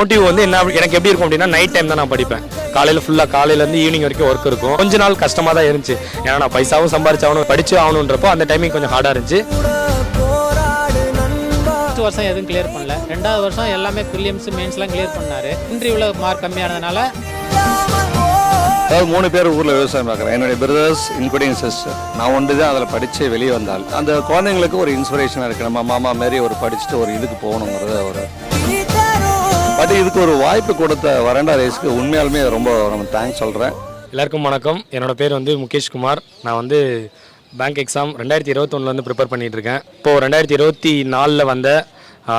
Motive வந்து என்ன எனக்கு எப்படி இருக்கும் அப்படின்னா நைட் டைம் தான் நான் படிப்பேன். காலையில் ஃபுல்லாக காலையிலேருந்து ஈவினிங் வரைக்கும் ஒர்க் இருக்கும். கொஞ்ச நாள் கஷ்டமாக தான் இருந்துச்சு. ஏன்னா நான் பைசாவும் சம்பாரிச்சாகணும் படிச்சு ஆகணுன்றப்போ அந்த டைமிங் கொஞ்சம் ஹார்டாக இருந்துச்சு. ஃபஸ்ட் வருஷம் எதுவும் கிளியர் பண்ணல. ரெண்டாவது வருஷம் எல்லாமே ப்ரிலியம்ஸ் மெயின்ஸ்லாம் கிளியர் பண்ணாரு. இன்டர்வியூவில் மார்க் கம்மியானதுனால அதாவது மூணு பேர் ஊரில் விவசாயம் பார்க்குறேன். என்னுடைய பிரதர்ஸ் இன்க்ளூடிங் சிஸ்டர் நான் ஒன்று தான் அதில் படித்து வெளியே வந்தால். அந்த குழந்தைங்களுக்கு ஒரு இன்ஸ்பிரேஷனாக இருக்குது நம்ம மாமா மாரி ஒரு படிச்சுட்டு ஒரு இதுக்கு போகணுங்கிறத ஒரு பட் இதுக்கு ஒரு வாய்ப்பு கொடுத்த வரண்டா ரேஸ்க்கு உண்மையாலுமே ரொம்ப நம்ம தேங்க்ஸ் சொல்கிறேன் எல்லாருக்கும் வணக்கம். என்னோட பேர் வந்து முகேஷ் குமார். நான் வந்து பேங்க் எக்ஸாம் ரெண்டாயிரத்தி இருபத்தொன்னுலேருந்து ப்ரிப்பேர் பண்ணிகிட்ருக்கேன் இருக்கேன். இப்போது ரெண்டாயிரத்தி இருபத்தி நாலில் வந்த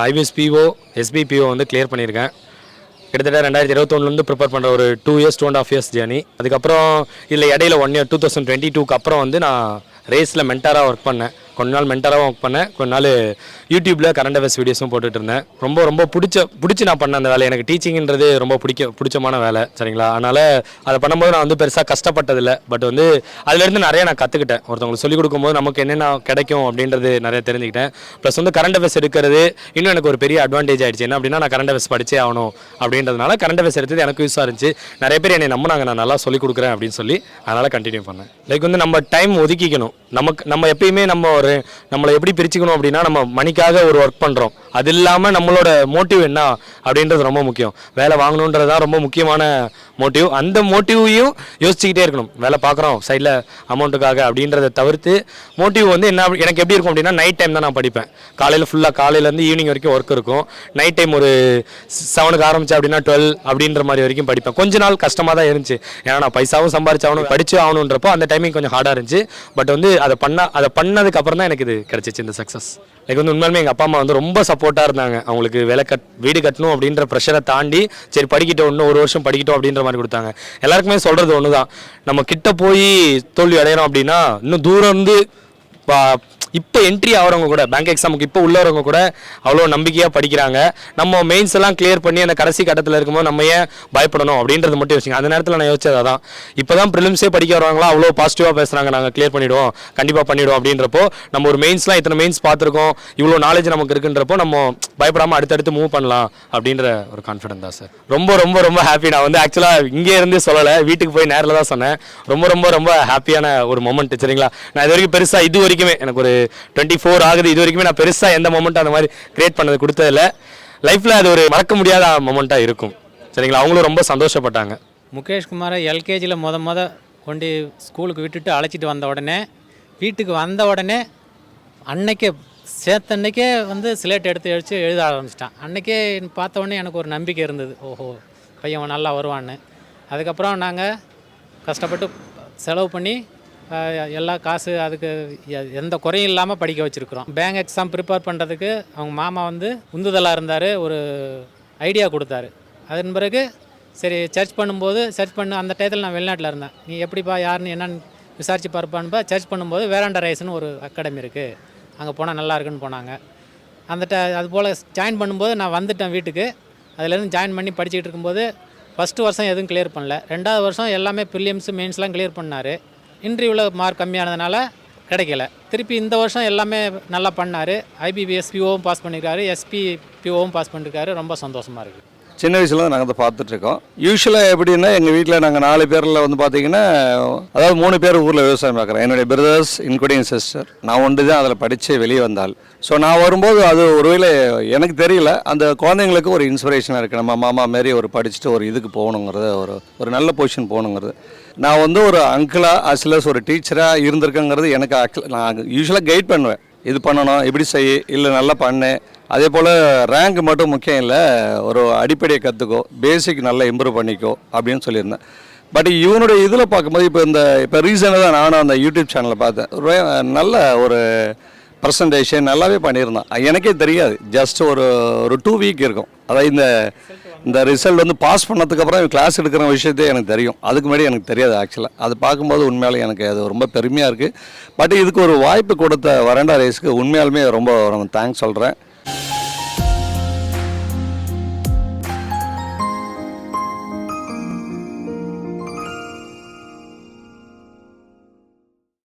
ஐபிஎஸ் பிஓ எஸ்பிபிஓ வந்து கிளியர் பண்ணியிருக்கேன். கிட்டத்தட்ட ரெண்டாயிரத்தி இருபத்தொன்னுலேருந்து ப்ரிப்பேர் பண்ணுற ஒரு two years two and half years journey அதுக்கப்புறம் இல்லை இடையில one year two thousand twenty டூக்கு அப்புறம் வந்து நான் ரேஸில் மென்டாராக ஒர்க் பண்ணேன். கொஞ்ச நாள் மென்டாராகவும் ஒர்க் பண்ணேன். கொஞ்ச நாள் யூடியூப்பில் கரண்ட் அஃபேர்ஸ் வீடியோஸும் போட்டுட்டு இருந்தேன். ரொம்ப ரொம்ப பிடிச்ச பிடிச்சி நான் பண்ண அந்த வேலை எனக்கு டீச்சிங்கிறது ரொம்ப பிடிக்க பிடிச்சமான வேலை சரிங்களா? அதனால் அதை பண்ணும்போது நான் வந்து பெருசாக கஷ்டப்பட்டதில்லை. பட் வந்து அதுலேருந்து நிறைய நான் கற்றுக்கிட்டேன் ஒருத்தவங்களுக்கு சொல்லிக் கொடுக்கும்போது நமக்கு என்னென்ன கிடைக்கும் அப்படின்றது நிறைய தெரிஞ்சுக்கிட்டேன். ப்ளஸ் வந்து கரண்ட் அஃபேர்ஸ் எடுக்கிறது இன்னும் எனக்கு ஒரு பெரிய அட்வான்டேஜ் ஆகிடுச்சு என்ன அப்படின்னா நான் கரண்ட் அஃபேர்ஸ் படித்தே ஆகணும் அப்படின்றதுனால கரண்ட் அஃபேர்ஸ் எடுத்தது எனக்கு யூஸாக இருந்துச்சு. நிறைய பேர் என்னை நம்பினாங்க. நான் நல்லா சொல்லிக் கொடுக்குறேன் அப்படின்னு சொல்லி. அதனால் கண்டினியூ பண்ணேன். லைக் வந்து நம்ம டைம் ஒதுக்கிக்கணும். நமக்கு நம்ம எப்பயுமே நம்ம ஒரு நம்மளை எப்படி பிரிச்சுக்கணும் அப்படின்னா நம்ம மணிக்காக ஒரு ஒர்க் பண்ணுறோம் அது இல்லாமல் நம்மளோட மோட்டிவ் என்ன அப்படின்றது ரொம்ப முக்கியம். வேலை வாங்கணுன்றது தான் ரொம்ப முக்கியமான மோட்டிவ் அந்த மோட்டிவையும் யோசிச்சுக்கிட்டே இருக்கணும். வேலை பார்க்குறோம் சைடில் அமௌண்ட்டுக்காக அப்படின்றத தவிர்த்து மோட்டிவ் வந்து என்ன எனக்கு எப்படி இருக்கும் அப்படின்னா நைட் டைம் தான் நான் படிப்பேன். காலையில் ஃபுல்லாக காலையிலேருந்து ஈவினிங் வரைக்கும் ஒர்க் இருக்கும். நைட் டைம் ஒரு செவனுக்கு ஆரம்பிச்சு அப்படின்னா டுவெல் அப்படின்ற மாதிரி வரைக்கும் படிப்பேன். கொஞ்ச நாள் கஷ்டமாக தான் இருந்துச்சு. ஏன்னா நான் பைசாவும் சம்பாரிச்சாகணும் படிச்சு ஆகணுன்றப்போ அந்த டைமிங் கொஞ்சம் ஹார்டாக இருந்துச்சு. பட் வந்து அதை பண்ண அதை பண்ணதுக்கு அப்புறம் தான் எனக்கு இது கிடச்சிச்சு இந்த சக்ஸஸ் எனக்கு வந்து உண்மையுமே எங்கள் அப்பா அம்மா வந்து ரொம்ப சப்போர்ட்டாக இருந்தாங்க. அவங்களுக்கு வேலை கட் வீடு கட்டணும் அப்படின்ற ப்ரெஷரை தாண்டி சரி படிக்கட்டும் இன்னும் ஒரு வருஷம் படிக்கட்டும் அப்படின்ற மாதிரி கொடுத்தாங்க. எல்லாருக்குமே சொல்கிறது ஒன்று தான் நம்ம கிட்ட போய் தோல்வி அடையிறோம் அப்படின்னா இன்னும் தூரம் இருந்து பா- இப்போ என்ட்ரி ஆகிறவங்க கூட பேங்க் எக்ஸாமுக்கு இப்போ உள்ளவங்க கூட அவ்வளோ நம்பிக்கையாக படிக்கிறாங்க. நம்ம மெயின்ஸ் எல்லாம் கிளியர் பண்ணி அந்த கடைசி கட்டத்தில் இருக்கும்போது நம்ம ஏன் பயப்படணும் அப்படின்றது மட்டும் யோசிங்க. அந்த நேரத்தில் நான் யோசிச்சது தான் இப்போ தான் ப்ரிலிம்ஸே படிக்க வரவங்களா அவ்வளோ பாசிட்டிவாக பேசுகிறாங்க நாங்கள் கிளியர் பண்ணிவிடுவோம் கண்டிப்பாக பண்ணிவிடுவோம் அப்படின்றப்போ நம்ம ஒரு மெயின்ஸ்லாம் இத்தனை மெயின்ஸ் பார்த்துருக்கோம். இவ்வளோ நாலேஜ் நமக்கு இருக்குன்றப்போ நம்ம பயப்படாமல் அடுத்தடுத்து மூவ் பண்ணலாம் அப்படின்ற ஒரு கான்ஃபிடன்ட் தான் சார் ரொம்ப ரொம்ப ரொம்ப ஹாப்பி நான் வந்து ஆக்சுவலாக இங்கே இருந்து சொல்லலை. வீட்டுக்கு போய் நேரில் தான் சொன்னேன். ரொம்ப ரொம்ப ரொம்ப ஹாப்பியான ஒரு மொமெண்ட் சரிங்களா? நான் இது வரைக்கும் பெருசாக இது வரைக்குமே எனக்கு ஒரு டுவெண்ட்டி ஃபோர் ஆகுது. இது வரைக்குமே நான் பெருசாக எந்த மொமெண்ட்டும் அந்த மாதிரி கிரியேட் பண்ணது கொடுத்ததில்ல. லைஃப்பில் அது ஒரு மறக்க முடியாத மொமெண்ட்டாக இருக்கும். சரிங்களா? அவங்களும் ரொம்ப சந்தோஷப்பட்டாங்க. முகேஷ் குமாரை எல்கேஜியில் முத முத கொண்டு ஸ்கூலுக்கு விட்டுட்டு அழைச்சிட்டு வந்த உடனே வீட்டுக்கு வந்த உடனே அன்னைக்கே சேர்த்த அன்னைக்கே வந்து ஸ்லேட் எடுத்து எடுத்து எழுத ஆரம்பிச்சிட்டான். அன்றைக்கே பார்த்த உடனே எனக்கு ஒரு நம்பிக்கை இருந்தது. ஓஹோ பையன் நல்லா வருவான்னு. அதுக்கப்புறம் நாங்கள் கஷ்டப்பட்டு செலவு பண்ணி எல்லா காசு அதுக்கு எ- எந்த குறையும் இல்லாமல் படிக்க வச்சுருக்குறோம். பேங்க் எக்ஸாம் ப்ரிப்பேர் பண்ணுறதுக்கு அவங்க மாமா வந்து உந்துதலாக இருந்தார் ஒரு ஐடியா கொடுத்தாரு. அதன் பிறகு சரி சர்ச் பண்ணும்போது சர்ச் பண்ண அந்த டயத்தில் நான் வெளிநாட்டில் இருந்தேன். நீ எப்படிப்பா யாருன்னு என்னன்னு விசாரிச்சு பார்ப்பான்பா சர்ச் பண்ணும்போது வேராண்டா ரைஸ்னு ஒரு அகாடமி இருக்குது அங்கே போனால் நல்லா இருக்குன்னு போனாங்க. அந்த ட அது போல் ஜாயின் பண்ணும்போது நான் வந்துட்டேன் வீட்டுக்கு. அதுலேருந்து ஜாயின் பண்ணி படிச்சுக்கிட்டு இருக்கும்போது ஃபஸ்ட்டு வருஷம் எதுவும் கிளியர் பண்ணல. ரெண்டாவது வருஷம் எல்லாமே ப்ரிலியம்ஸு மெயின்ஸ்லாம் கிளியர் பண்ணார். இன்டர்வியூவில் மார்க் கம்மியானதுனால கிடைக்கல. திருப்பி இந்த வருஷம் எல்லாமே நல்லா பண்ணார். ஐபிபிஎஸ் பிஓவும் பாஸ் பண்ணியிருக்காரு எஸ்பி பிஓவும் பாஸ் பண்ணியிருக்காரு ரொம்ப சந்தோஷமாக இருக்குது சின்ன வயசுல நாங்கள் அதை பார்த்துட்ருக்கோம் யூஸ்வலாக எப்படின்னா எங்கள் வீட்டில் நாங்கள் நாலு பேரில் வந்து பார்த்தீங்கன்னா அதாவது மூணு பேர் ஊரில் விவசாயம் பார்க்குறேன் என்னுடைய பிரதர்ஸ் இன்க்ளூடிங் சிஸ்டர் நான் ஒன்று தான் அதில் படித்து வெளியே வந்தால். ஸோ நான் வரும்போது அது ஒருவேளை எனக்கு தெரியல. அந்த குழந்தைங்களுக்கு ஒரு இன்ஸ்பிரேஷனாக இருக்குது நம்ம மாமா மாரி ஒரு படிச்சுட்டு ஒரு இதுக்கு போகணுங்கிறது ஒரு ஒரு நல்ல பொசிஷன் போகணுங்கிறது. நான் வந்து ஒரு அங்கிளாக அசிலஸ் ஒரு டீச்சராக இருந்திருக்கேங்கிறது எனக்கு actual- நான் யூஸ்வலாக கைட் பண்ணுவேன். இது பண்ணணும் இப்படி செய் இல்லை நல்லா பண்ணு. அதே போல் ரேங்க் மட்டும் முக்கியம் இல்லை. ஒரு அடிப்படையை கற்றுக்கோ பேசிக் நல்லா இம்ப்ரூவ் பண்ணிக்கோ அப்படின்னு சொல்லியிருந்தேன். பட் இவனுடைய இதில் பார்க்கும்போது இப்போ இந்த இப்போ ரீசனாக தான் நானும் அந்த யூடியூப் சேனலை பார்த்தேன். நல்ல ஒரு ப்ரெசன்டேஷன் நல்லாவே பண்ணியிருந்தான். எனக்கே தெரியாது. ஜஸ்ட் ஒரு ஒரு டூ வீக் இருக்கும். அதாவது இந்த இந்த ரிசல்ட் வந்து பாஸ் பண்ணதுக்கப்புறம் கிளாஸ் எடுக்கிற விஷயத்தே எனக்கு தெரியும். அதுக்கு முன்னாடி எனக்கு தெரியாது ஆக்சுவலாக அது பார்க்கும்போது உண்மையாலே எனக்கு அது ரொம்ப பெருமையாக இருக்குது பட் இதுக்கு ஒரு வாய்ப்பு கொடுத்த வரண்டா ரேஸ்க்கு உண்மையாலுமே ரொம்ப தேங்க்ஸ் சொல்கிறேன்